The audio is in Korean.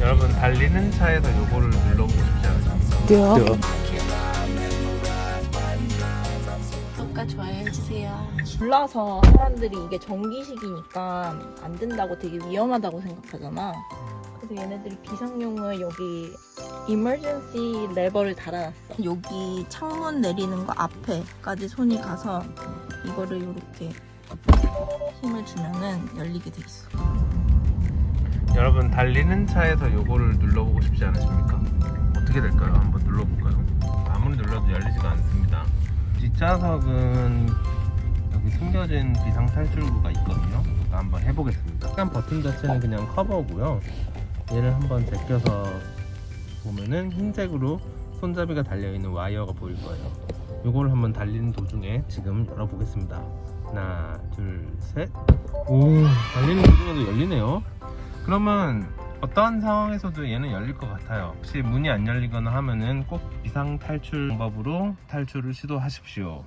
여러분 달리는 차에서 요거를 눌러보고 싶지 않으세요? 네. 구독과 좋아요 해주세요. 몰라서 사람들이 이게 전기식이니까 안 된다고 되게 위험하다고 생각하잖아. 그래서 얘네들이 비상용을 여기 emergency 레버를 달아놨어. 여기 창문 내리는 거 앞에까지 손이 가서 이거를 이렇게 힘을 주면은 열리게 돼 있어. 여러분 달리는 차에서 요거를 눌러보고 싶지 않으십니까? 어떻게 될까요? 한번 눌러볼까요? 아무리 눌러도 열리지가 않습니다. 뒷좌석은 여기 숨겨진 비상 탈출구가 있거든요. 한번 해보겠습니다. 약간 버튼 자체는 그냥 커버고요. 얘를 한번 제껴서 보면은 흰색으로 손잡이가 달려있는 와이어가 보일 거예요. 요거를 한번 달리는 도중에 지금 열어보겠습니다. 하나, 둘, 셋. 오, 달리는 도중에도 열리네요. 그러면 어떠한 상황에서도 얘는 열릴 것 같아요. 혹시 문이 안 열리거나 하면은 꼭 비상 탈출 방법으로 탈출을 시도하십시오.